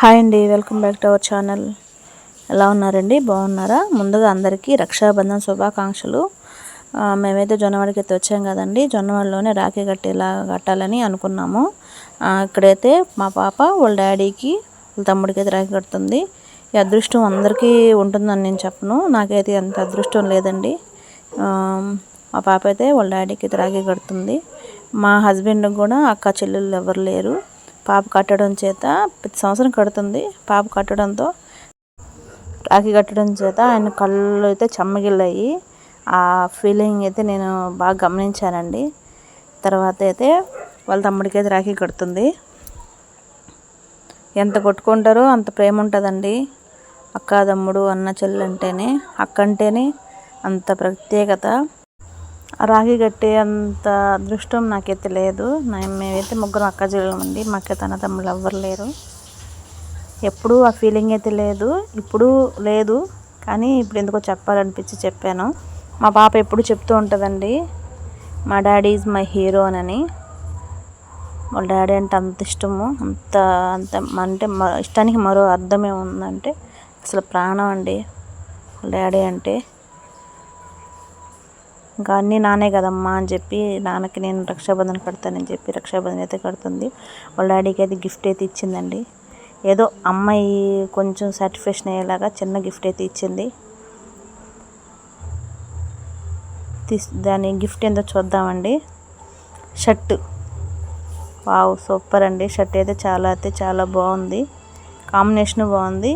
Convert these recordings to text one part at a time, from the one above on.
Hi అండి welcome back to our channel ఎలా ఉన్నారండి? బాగున్నారా? ముందుగా అందరికీ రక్షాబంధన్ శుభాకాంక్షలు. మేమైతే జొన్నవాడికి అయితే వచ్చాం కదండి. జొన్నవాడలోనే రాఖీ కట్టేలా కట్టాలని అనుకున్నాము. ఇక్కడైతే మా పాప వాళ్ళ డాడీకి వాళ్ళ తమ్ముడికి అయితే రాఖీ కడుతుంది. ఈ అదృష్టం అందరికీ ఉంటుందని నేను చెప్పను. నాకైతే అంత అదృష్టం లేదండి. మా పాప అయితే వాళ్ళ డాడీకి అయితే రాఖీ కడుతుంది. మా హస్బెండ్కి కూడా అక్క చెల్లెళ్ళు ఎవరు లేరు. పాప కట్టడం చేత ప్రతి సంవత్సరం కడుతుంది పాప కట్టడంతో. రాఖీ కట్టడం చేత ఆయన కళ్ళు అయితే చెమ్మగిల్లాయి. ఆ ఫీలింగ్ అయితే నేను బాగా గమనించానండి. తర్వాత అయితే వాళ్ళ తమ్ముడికి అయితే రాఖీ కడుతుంది. ఎంత కొట్టుకుంటారో అంత ప్రేమ ఉంటుందండి. అక్క తమ్ముడు అన్న చెల్లి అంటేనే అక్క అంటేనే అంత ప్రత్యేకత. రాగి గట్టే కట్టే అంత అదృష్టం నాకైతే లేదు. మేమైతే ముగ్గురు అక్క చెల్లెమండి మాకే తన తమ్ముళ్ళు ఎవ్వరు లేరు. ఎప్పుడూ ఆ ఫీలింగ్ అయితే లేదు. ఇప్పుడు లేదు. కానీ ఇప్పుడు ఎందుకో చెప్పాలనిపించి చెప్పాను. మా పాప ఎప్పుడు చెప్తూ ఉంటుందండి మా డాడీ ఈజ్ మై హీరో అని వాళ్ళ డాడీ అంటే అంత ఇష్టము. అంత అంత అంటే ఇష్టానికి మరో అర్థమే ఉందంటే అసలు ప్రాణం అండి. వాళ్ళ డాడీ అంటే ఇంకా అన్నీ నానే కదమ్మా అని చెప్పి నాన్నకి నేను రక్షాబంధన్ కడతానని చెప్పి రక్షాబంధన్ అయితే కడుతుంది. వాళ్ళ డాడీకి అయితే గిఫ్ట్ అయితే ఇచ్చిందండి. ఏదో అమ్మాయి కొంచెం సాటిస్ఫాక్షన్ అయ్యేలాగా చిన్న గిఫ్ట్ అయితే ఇచ్చింది. తీస్ దాని గిఫ్ట్ ఏందో చూద్దామండి. షర్ట్. వావ్ సూపర్ అండి. షర్ట్ అయితే చాలా అయితే చాలా బాగుంది. కాంబినేషన్ బాగుంది.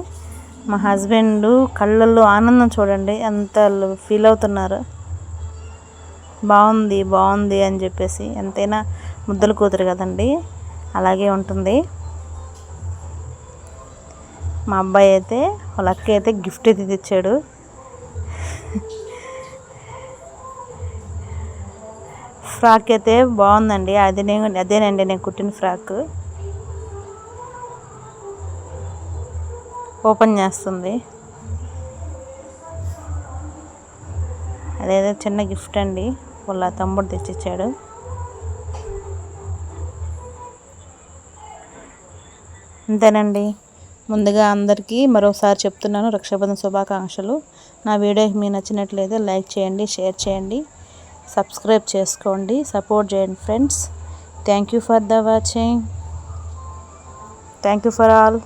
మా హస్బెండ్ కళ్ళల్లో ఆనందం చూడండి ఎంత ఫీల్ అవుతున్నారు. బాగుంది బాగుంది అని చెప్పేసి ఎంతైనా ముద్దలు కూతురు కదండి. అలాగే ఉంటుంది. మా అబ్బాయి అయితే వాళ్ళ అక్క అయితే గిఫ్ట్ అయితే తెచ్చాడు. ఫ్రాక్ అయితే బాగుందండి. అది నేను అదేనండి నేను కుట్టిన ఫ్రాక్. ఓపెన్ చేస్తుంది. అదేదో చిన్న గిఫ్ట్ అండి. వాళ్ళ తమ్ముడు తెచ్చిచ్చాడు. అంతేనండి ముందుగా అందరికీ మరోసారి చెప్తున్నాను రక్షాబంధన్ శుభాకాంక్షలు. నా వీడియోకి మీకు నచ్చినట్లయితే లైక్ చేయండి షేర్ చేయండి సబ్స్క్రైబ్ చేసుకోండి సపోర్ట్ చేయండి friends. Thank you for the watching. Thank you for all.